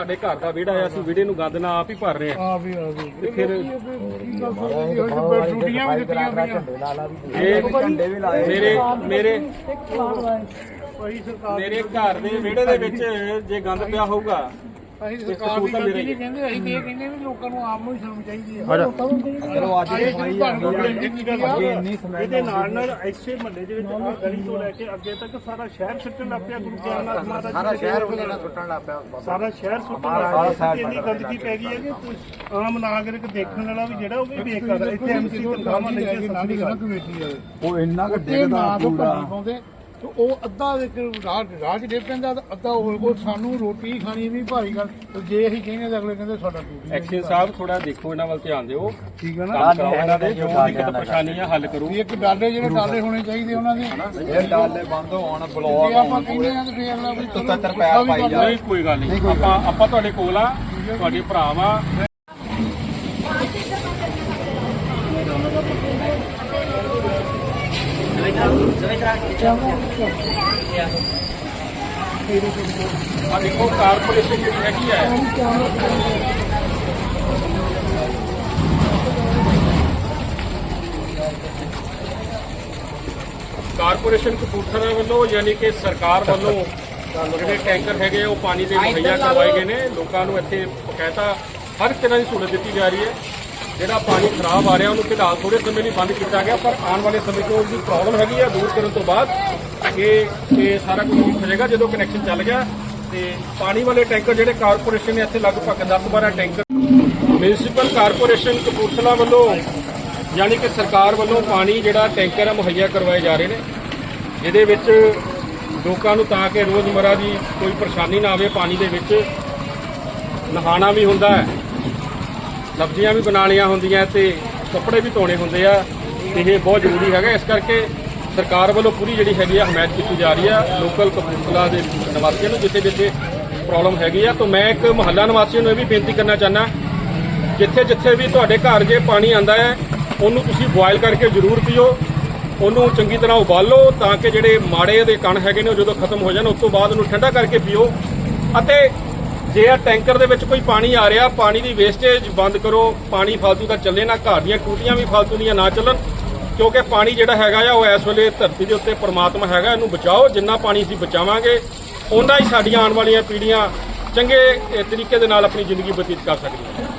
ਸਾਡੇ ਘਰ ਦਾ ਵਿਹੜਾ ਆ ਅਸੀਂ ਵਿਹੜੇ ਨੂੰ ਗੰਦ ਨਾਲ ਆਪ ਹੀ ਭਰ ਰਹੇ ਆ। ਆ ਵੀ ਆ ਵੀ। ਤੇ ਫਿਰ ਟੂਟੀਆਂ ਵੀ ਦਿੱਤੀਆਂ ਪਈਆਂ ਇਹ ਮੇਰੇ ਮੇਰੇ ਮੇਰੇ ਘਰ ਦੇ ਵਿਹੜੇ ਦੇ ਵਿੱਚ ਜੇ ਗੰਦ ਪਿਆ ਹੋਊਗਾ ਅਸੀਂ ਸਰਕਾਰ ਦੀ ਗਲਤੀ ਨਹੀਂ ਕਹਿੰਦੇ ਅਸੀਂ ਤੇ ਇਹ ਕਹਿੰਦੇ ਵੀ ਲੋਕਾਂ ਨੂੰ ਆਪ ਨੂੰ ਸ਼ਰਮ ਚਾਹੀਦੀ ਹੈ। ਚਲੋ ਅੱਜ ਦੀ ਸਫ਼ਾਈ ਆ ਅੱਗੇ ਇੰਨੀ ਸਮੈਲ ਇਹਦੇ ਨਾਲ ਨਾਲ ਐਸੇ ਮਹੱਲੇ ਦੇ ਵਿੱਚ ਆਹ ਗਲੀ ਤੋਂ ਲੈ ਕੇ ਅੱਗੇ ਤੱਕ ਸਾਰਾ ਸ਼ਹਿਰ ਛੱਟਣ ਲੱਗ ਪਿਆ ਗੁਰੂ ਗਿਆਨਨਾਥ ਮਹਾਰਾਜ ਸਾਰਾ ਸ਼ਹਿਰ ਉਹਨੇ ਨਾਲ ਸੁੱਟਣ ਲੱਗ ਪਿਆ। ਸਾਰਾ ਸ਼ਹਿਰ ਸੁੱਟਣ ਲੱਗ ਪਿਆ ਇੰਨੀ ਗੰਦਗੀ ਪੈ ਗਈ ਹੈ ਕਿ ਕੋਈ ਆਮ ਨਾਗਰਿਕ ਦੇਖਣ ਵਾਲਾ ਵੀ ਜਿਹੜਾ ਉਹ ਵੀ ਬੇਕਾਰ ਹੈ ਇੱਥੇ ਐਮਸੀ ਤਨਖਾਹਾਂ ਲੈ ਕੇ ਨਾਲ ਸੱਚੀ ਹੀ ਗੱਲ ਕਮੇਟੀ ਵਾਲੇ ਉਹ ਇੰਨਾ ਕੁ ਨਾ ਤੋਂ ਪੂਰਾ ਤੇ ਉਹ ਅੱਧਾ ਇੱਕ ਰਾਹ ਰਾਹ ਚ ਡੇ ਪੈਂਦਾ ਤੇ ਅੱਧਾ ਉਹ ਉਹ ਸਾਨੂੰ ਰੋਟੀ ਖਾਣੀ ਵੀ ਭਾਰੀ ਗੱਲ। ਤੇ ਜੇ ਅਸੀਂ ਕਹਿੰਦੇ ਤਾਂ ਅਗਲੇ ਕਹਿੰਦੇ ਸਾਡਾ ਟੂਟੀ ਐਕਸ਼ਨ ਸਾਹਿਬ ਥੋੜਾ ਦੇਖੋ ਇਹਨਾਂ ਵੱਲ ਧਿਆਨ ਦਿਓ। ਠੀਕ ਹੈ ਨਾ? ਕੰਮ ਕਰਾਓ ਇਹਨਾਂ ਦੇ ਜੋ ਦਿੱਕਤ ਪਰੇਸ਼ਾਨੀਆਂ ਹੱਲ ਕਰੋ। ਵੀ ਇੱਕ ਡਾਲੇ ਜਿਹੜੇ ਡਾਲੇ ਹੋਣੇ ਚਾਹੀਦੇ ਉਹਨਾਂ ਦੇ। ਇਹ ਡਾਲੇ ਬੰਦ ਹੋਣ ਜੇ ਬਲੌਕ ਆਪਾਂ ਕਹਿੰਦੇ ਆ ਤੇ ਫੇਰ ਅਗਲਾ ਵੀ ਚਲੋ 77 ਪੈਰ ਪਾਈ ਜਾ ਨਹੀਂ ਕੋਈ ਗੱਲ ਨਹੀਂ। ਆਪਾਂ ਆਪਾਂ ਤੁਹਾਡੇ ਕੋਲ ਆ ਤੁਹਾਡੇ ਭਰਾ ਆ ਦੇਖੋ ਕਾਰਪੋਰੇਸ਼ਨ ਜਿਹੜੀ ਹੈਗੀ ਹੈ। ਕਾਰਪੋਰੇਸ਼ਨ ਕਪੂਰਥਲਾ ਵੱਲੋਂ ਯਾਨੀ ਕਿ ਸਰਕਾਰ ਵੱਲੋਂ ਜਿਹੜੇ ਟੈਂਕਰ ਹੈਗੇ ਉਹ ਪਾਣੀ ਦੇ ਮੁਹੱਈਆ ਕਰਵਾਏ ਗਏ ਨੇ। ਲੋਕਾਂ ਨੂੰ ਇੱਥੇ ਬਕਾਇਦਾ ਹਰ ਤਰ੍ਹਾਂ ਦੀ ਸਹੂਲਤ ਦਿੱਤੀ ਜਾ ਰਹੀ ਹੈ। ਜਿਹੜਾ ਪਾਣੀ ਖਰਾਬ ਆ ਰਿਹਾ, ਉਹਨੂੰ ਫਿਲਹਾਲ ਥੋੜੇ ਸਮੇਂ ਲਈ ਬੰਦ ਕੀਤਾ ਗਿਆ, ਪਰ ਆਉਣ ਵਾਲੇ ਸਮੇਂ 'ਚ ਉਹਦੀ ਪ੍ਰੋਬਲਮ ਹੈਗੀ ਆ, ਦੂਰ ਕਰਨ ਤੋਂ ਬਾਅਦ। ਇਹ ਇਹ ਸਾਰਾ ਕੁਝ ਠੀਕ ਹੋ ਜਾਏਗਾ ਜਦੋਂ ਕਨੈਕਸ਼ਨ ਚੱਲ ਗਿਆ। ਤੇ ਪਾਣੀ ਵਾਲੇ ਟੈਂਕਰ ਜਿਹੜੇ ਕਾਰਪੋਰੇਸ਼ਨ ਨੇ ਇੱਥੇ ਲਗਭਗ 10-12 ਟੈਂਕਰ। ਮਿਊਨਿਸਪਲ ਕਾਰਪੋਰੇਸ਼ਨ ਕਪੂਰਥਲਾ ਵੱਲੋਂ, ਯਾਨੀ ਕਿ ਸਰਕਾਰ ਵੱਲੋਂ ਪਾਣੀ ਜਿਹੜਾ ਟੈਂਕਰ ਆ, ਮੁਹੱਈਆ ਕਰਵਾਏ ਜਾ ਰਹੇ ਨੇ। ਜਿਹਦੇ ਵਿੱਚ ਲੋਕਾਂ ਨੂੰ ਤਾਂ ਕਿ ਰੋਜ਼ਮਰਾ ਦੀ ਕੋਈ ਪਰੇਸ਼ਾਨੀ ਨਾ ਆਵੇ, ਪਾਣੀ ਦੇ ਵਿੱਚ ਨਹਾਣਾ ਵੀ ਹੁੰਦਾ ਹੈ। ਸਬਜ਼ੀਆਂ ਵੀ ਬਣਾਉਣੀਆਂ ਹੁੰਦੀਆਂ ਤੇ ਕੱਪੜੇ ਵੀ ਧੋਣੇ ਹੁੰਦੇ ਆ ਤੇ ਇਹ ਬਹੁਤ ਜ਼ਰੂਰੀ ਹੈਗਾ। ਇਸ ਕਰਕੇ ਸਰਕਾਰ ਵੱਲੋਂ ਪੂਰੀ ਜਿਹੜੀ ਹੈਗੀ ਆ ਹਮਾਇਤ ਕੀਤੀ ਜਾ ਰਹੀ ਆ ਲੋਕਲ ਕਪੂਰਥਲਾ ਦੇ ਨਿਵਾਸੀਆਂ ਨੂੰ, ਜਿੱਥੇ ਜਿੱਥੇ ਪ੍ਰੋਬਲਮ ਹੈਗੀ ਆ। ਤਾਂ ਮੈਂ ਇੱਕ ਮੁਹੱਲਾ ਨਿਵਾਸੀਆਂ ਨੂੰ ਇਹ ਵੀ ਬੇਨਤੀ ਕਰਨਾ ਚਾਹੁੰਦਾ, ਜਿੱਥੇ ਜਿੱਥੇ ਵੀ ਤੁਹਾਡੇ ਘਰ ਜੇ ਪਾਣੀ ਆਂਦਾ ਹੈ, ਉਹਨੂੰ ਤੁਸੀਂ ਬੋਇਲ ਕਰਕੇ ਜ਼ਰੂਰ ਪੀਓ, ਉਹਨੂੰ ਚੰਗੀ ਤਰ੍ਹਾਂ ਉਬਾਲੋ ਤਾਂ ਕਿ ਜਿਹੜੇ ਮਾੜੇ ਦੇ ਕਣ ਹੈਗੇ ਨੇ ਉਹ ਜਦੋਂ ਖਤਮ ਹੋ ਜਾਣ, ਉਸ ਤੋਂ ਬਾਅਦ ਉਹਨੂੰ ਠੰਡਾ ਕਰਕੇ ਪੀਓ। ਅਤੇ ਜੇ ਆ ਟੈਂਕਰ ਦੇ ਵਿੱਚ ਕੋਈ ਪਾਣੀ ਆ ਰਿਹਾ, ਪਾਣੀ ਦੀ ਵੇਸਟੇਜ ਬੰਦ ਕਰੋ, ਪਾਣੀ ਫालतू ਦਾ ਚੱਲੇ ਨਾ, ਘਰ ਦੀਆਂ ਟੂਟੀਆਂ ਵੀ ਫालतू ਦੀਆਂ ਨਾ ਚੱਲਣ, ਕਿਉਂਕਿ ਪਾਣੀ ਜਿਹੜਾ ਹੈਗਾ ਆ, ਉਹ ਇਸ ਵੇਲੇ ਧਰਤੀ ਦੇ ਉੱਤੇ ਪਰਮਾਤਮਾ ਹੈਗਾ, ਇਹਨੂੰ ਬਚਾਓ, ਜਿੰਨਾ ਪਾਣੀ ਅਸੀਂ ਬਚਾਵਾਂਗੇ ਉਹਨਾਂ ਹੀ ਸਾਡੀਆਂ ਆਉਣ ਵਾਲੀਆਂ ਪੀੜ੍ਹੀਆਂ ਚੰਗੇ ਤਰੀਕੇ ਦੇ ਨਾਲ ਆਪਣੀ ਜ਼ਿੰਦਗੀ ਬਤੀਤ ਕਰ ਸਕਦੀਆਂ